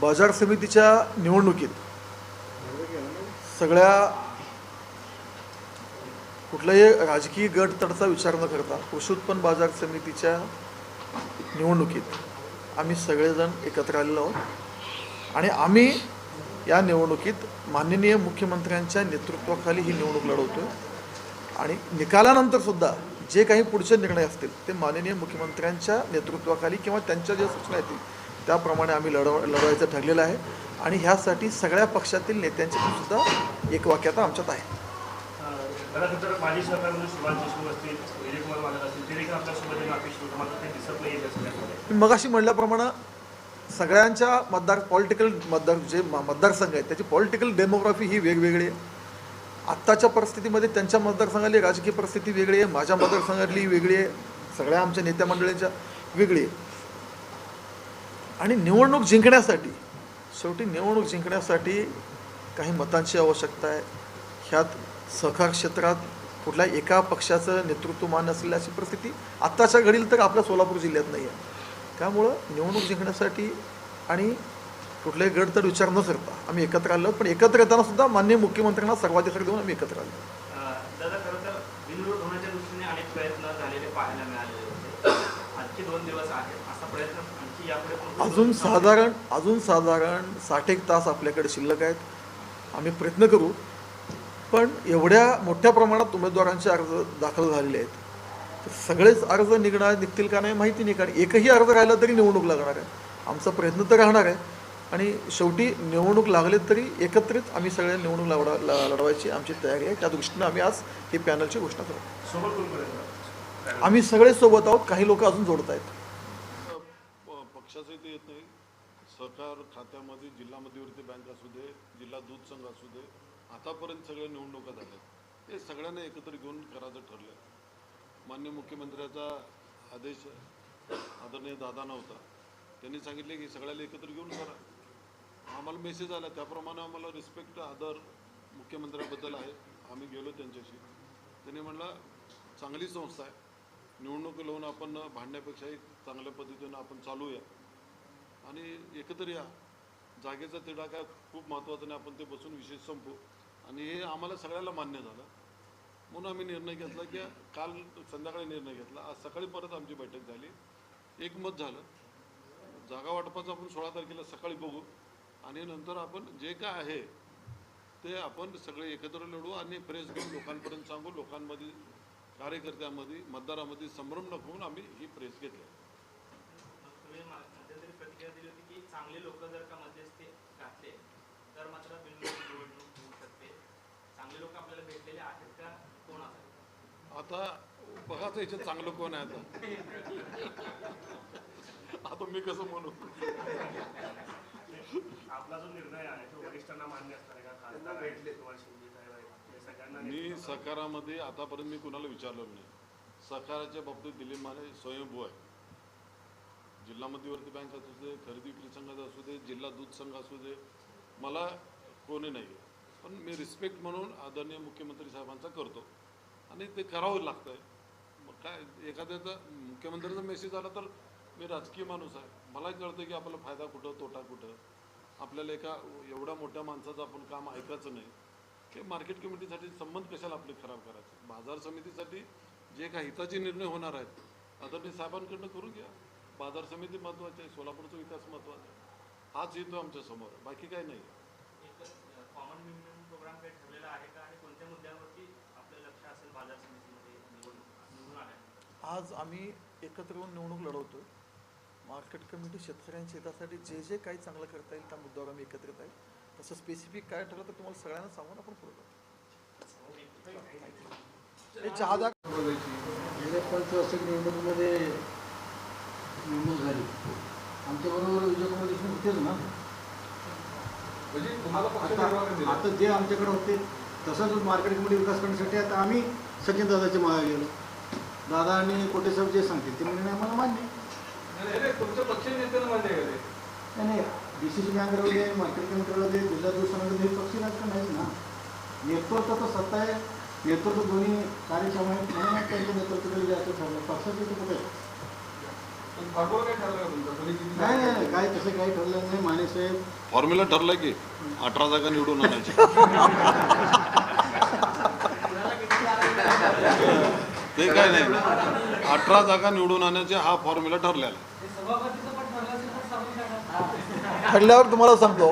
बाजार समितीच्या निवडणुकीत सगळ्या कुठलाही राजकीय गट तडचा विचार न करता कृषी उत्पन्न बाजार समितीच्या निवडणुकीत आम्ही सगळेजण एकत्र आलेलो आहोत. आणि आम्ही या निवडणुकीत माननीय मुख्यमंत्र्यांच्या नेतृत्वाखाली ही निवडणूक लढवतो आणि निकालानंतर सुद्धा जे काही पुढचे निर्णय असतील ते माननीय मुख्यमंत्र्यांच्या नेतृत्वाखाली किंवा त्यांच्या ज्या सूचना येतील त्याप्रमाणे आम्ही लढव लढवायचं ठरलेलं आहे. आणि ह्यासाठी सगळ्या पक्षातील नेत्यांची सुद्धा एक वाक्यता आमच्यात आहे. मला तर माजी सरकारमध्ये सुभाष देशमुख असतील विजयकुमार मालक असतील ते देखील आपल्यासोबत येणं अपेक्षित होतं मात्र ते दिसत नाही आहे सगळ्यांमध्ये. मी मगाशी म्हणल्याप्रमाणे सगळ्यांच्या मतदार पॉलिटिकल मतदार जे मतदारसंघ आहेत त्याची पॉलिटिकल डेमोग्राफी ही वेगवेगळी आहे. आत्ताच्या परिस्थितीमध्ये त्यांच्या मतदारसंघातली राजकीय परिस्थिती वेगळी आहे माझ्या मतदारसंघातली वेगळी आहे सगळ्या आमच्या नेत्या मंडळींच्या वेगळी आहे. आणि निवडणूक जिंकण्यासाठी शेवटी निवडणूक जिंकण्यासाठी काही मतांची आवश्यकता आहे. ह्यात सहकार क्षेत्रात कुठल्या एका पक्षाचं नेतृत्व मान असलेली अशी परिस्थिती आत्ताच्या घडील तर आपल्या सोलापूर जिल्ह्यात नाही आहे त्यामुळं निवडणूक जिंकण्यासाठी आणि कुठल्याही गड तर विचार न करता आम्ही एकत्र आलो पण एकत्र येताना सुद्धा माननीय मुख्यमंत्र्यांना सर्वाधिकार देऊन आम्ही एकत्र आलो दादा खरं तर बिनविरोध होण्याच्या दृष्टीने अनेक प्रयत्न झालेले पाहायला मिळालेले होते आजचे दोन दिवस आहेत असा प्रयत्न आणखी यापुढे पण होईल. अजून साधारण अजून साधारण साठ एक तास आपल्याकडे शिल्लक आहेत. आम्ही प्रयत्न करू पण एवढ्या मोठ्या प्रमाणात उमेदवारांचे अर्ज दाखल झालेले आहेत. तर सगळेच अर्ज निघणार निघतील का नाही माहिती नाही कारण एकही अर्ज राहिला तरी निवडणूक लागणार आहे. आमचा प्रयत्न तर राहणार आहे. आणि शेवटी निवडणूक लागले तरी एकत्रित आम्ही सगळ्या निवडणूक लढवा लढवायची आमची तयारी आहे. त्या दृष्टीनं आम्ही आज ही पॅनलची घोषणा करू आम्ही सगळे सोबत आहोत. काही लोक अजून जोडत आहेत प- इथे येत नाही. सहकार खात्यामध्ये जिल्हा मध्यवर्ती बँक असू दे जिल्हा दूध संघ असू दे आतापर्यंत सगळ्या निवडणुका झाल्या हे सगळ्यांना एकत्र घेऊन करायचं ठरलं मान्य मुख्यमंत्र्याचा आदेश आदरणीय दादा नव्हता त्यांनी सांगितले की सगळ्याला एकत्र घेऊन करा. आम्हाला मेसेज आला. त्याप्रमाणे आम्हाला रिस्पेक्ट आदर मुख्यमंत्र्याबद्दल आहे. आम्ही गेलो त्यांच्याशी. त्यांनी म्हणलं चांगली संस्था आहे. निवडणूक लावून आपण भांडण्यापेक्षाही चांगल्या पद्धतीनं आपण चालूया. आणि एकत्र या. जागेचा तिढा काय खूप महत्त्वाचा नाही आपण ते बसून विषय संपू. आणि हे आम्हाला सगळ्याला मान्य झालं. म्हणून आम्ही निर्णय घेतला की काल संध्याकाळी निर्णय घेतला. आज सकाळी परत आमची बैठक झाली. एकमत झालं. जागा वाटपाचं आपण सोळा तारखेला सकाळी बघू. आणि नंतर आपण जे काय आहे ते आपण सगळे एकत्र लढू आणि प्रेस घेऊन लोकांपर्यंत सांगू. लोकांमध्ये कार्यकर्त्यांमध्ये मतदारामध्ये संभ्रम नको आम्ही ही प्रेस घेतली तुम्ही मा- मध्यंतरी प्रतिक्रिया दिली होती की चांगले लोक जर का मध्यस्थी घातले तर मात्र बिनविरोध निवडणूक होऊ शकते चांगले लोक आपल्याला भेटलेले आहेत का कोण असेल आता बघाच याच्यात चांगलं कोण आहे आता. आता मी कसं म्हणू? आपला जो निर्णय आहे तो वरिष्ठांना मान्य असणार भेटले. मी सहकारामध्ये आतापर्यंत मी कुणाला विचारलं नाही. सहकाराच्या बाबतीत दिलीप माने स्वयंभू आहे. जिल्हा मध्यवर्ती बँक असू दे खरेदी विक्री संघाचा असू दे जिल्हा दूध संघ असू दे मला कोणी नाही. आहे. पण मी रिस्पेक्ट म्हणून आदरणीय मुख्यमंत्री साहेबांचा करतो. आणि ते करावं लागतं आहे मग काय एखाद्याचा मुख्यमंत्र्याचा मेसेज आला तर मी राजकीय माणूस आहे. मलाही कळतं की आपला फायदा कुठं तोटा कुठं. आपल्याला एका एवढ्या मोठ्या माणसाचं आपण काम ऐकायचं नाही. ते मार्केट कमिटीसाठी संबंध कशाला आपले खराब करायचे? बाजार समितीसाठी जे काही हिताचे निर्णय होणार आहेत आदरणीय साहेबांकडनं करून घ्या. बाजार समिती महत्त्वाची आहे सोलापूरचा विकास महत्त्वाचा आहे. हाच येतो आमच्यासमोर बाकी काही नाही आहे. ठरलेला आहे का? आणि कोणत्या मुद्द्यावरती आपलं लक्ष असेल बाजार समितीमध्ये निवडणूक निवडून आल्या आज आम्ही एकत्र येऊन निवडणूक लढवतोय. मार्केट कमिटी शेतकऱ्यांच्या हितासाठी जे जे काही चांगलं करता येईल त्या मुद्द्यावर आम्ही एकत्रित आहे. तसं स्पेसिफिक काय ठरलं तर तुम्हाला सगळ्यांना सांगून आपण पुढे जाऊ. हे चहा पंचवार्षिक निवडणुकीमध्ये निवडणूक झाली. आमच्याबरोबर विजयकुमार देशमुख होतेच ना? आता आता जे आमच्याकडे होते तसंच मार्केट कमिटी विकास करण्यासाठी आता आम्ही सचिन दादाच्या मागे गेलो. दादा आणि कोटे साहेब जे सांगतील ते म्हणजे आम्हाला मान्य तुमच्या पक्षीय नेत्याला मान्य आहे नाही नाही डी सी सी बँक राहू दे मार्केट कमिटी राहू दे जिल्हा दुसरा हे पक्षी राजकारण नाहीच ना. नेतृत्व तर सत्ता आहे नेतृत्व दोन्ही कार्यक्षम आहे म्हणून त्यांच्या नेतृत्वाकडे जायचं ठरलं. पक्षाचे ते कुठे आहे? पण फॉर्म्युला काय ठरलं का तुमचं कोणी किती नाही नाही नाही, काय तसं काही ठरलं नाही माने साहेब. फॉर्म्युला ठरलाय की अठरा जागा निवडून आणायची. ते काय नाही. अठरा जागा निवडून आणायचे हा फॉर्म्युला ठरलेला आहे. ठरल्यावर तुम्हाला सांगतो.